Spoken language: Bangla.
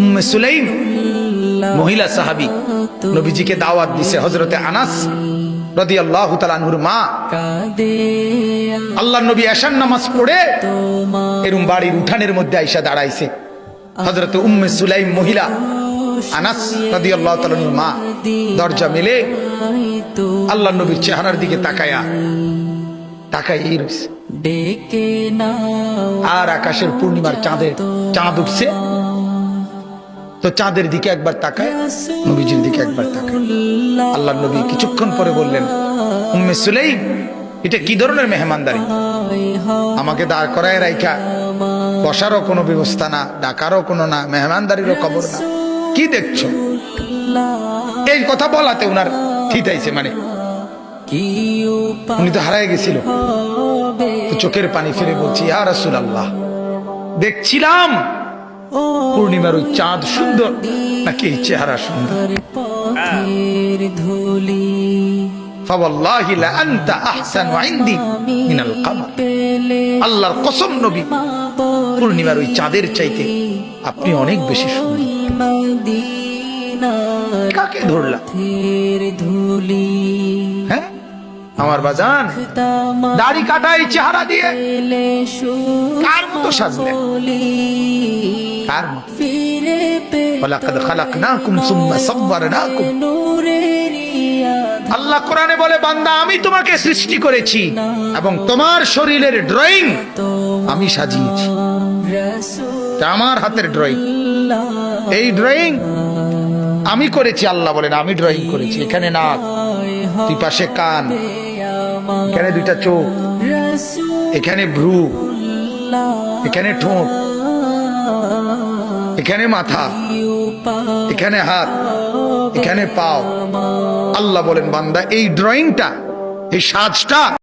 উম্মে সুলাইম, মহিলা দাওয়াত দিছে হজরতে আল্লাহ নবী এশান নামাজ পড়ে এরম বাড়ির উঠানের মধ্যে আইসা দাঁড়াইছে। হজরত উম্মে সুলাইম মহিলা আনাস রদি আল্লাহ মা, দরজা মেলে আল্লাহ নবীর চেহারার দিকে তাকায়া এই রয়েছে। আর আকাশের পূর্ণিমার চাঁদের চাঁদ উঠছে। তো চাঁদের দিকে একবার তাকায় নবীজির দিকে একবার তাকায়। আল্লাহ নবী কিছুক্ষণ পরে বললেন উম্মে সুলাইম এটা কি ধরনের মেহমানদারি? আমাকে দাঁড় করায় রাইখা। বসারও কোনো ব্যবস্থা না ডাকারও কোনো না মেহমানদারিরও খবর না। কি দেখছ? এই কথা বলাতে উনার থিতাইছে মানে। উনি তো হারায় গেছিল। চোখের পানি ফিরে বলছি আর রাসূল আল্লাহ দেখছিলাম পূর্ণিমার ওই চাঁদ সুন্দর নাকি এই চেহারা সুন্দর? আল্লাহর কসম নবী, পূর্ণিমার ওই চাঁদের চাইতে আপনি অনেক বেশি সুন্দর। কাকে ধুলি হ্যাঁ? আমার বাজান, দাড়ি কাটাই, চেহারা দিয়ে। কার মতো সাজলেন সুলি কার মতো? ওয়ালাকাদ খালাকনাকুম সুম্মা সাওয়ারনাকুম আল্লাহ কোরআনে বলে, বান্দা, আমি তোমাকে সৃষ্টি করেছি এবং তোমার শরীরের ড্রয়িং আমি সাজিয়েছি। আমার হাতের ড্রয়িং। এই ড্রয়িং আমি করেছি, আল্লাহ বলেন, আমি ড্রয়িং করেছি। এখানে নাক, দুই পাশে কান এখানে দুইটা চোখ, এখানে ভ্রু, এখানে ঠোঁট, এখানে মাথা, এখানে হাত, এখানে পাও। আল্লাহ বলেন, বান্দা, এই ড্রয়িংটা এই সাজটা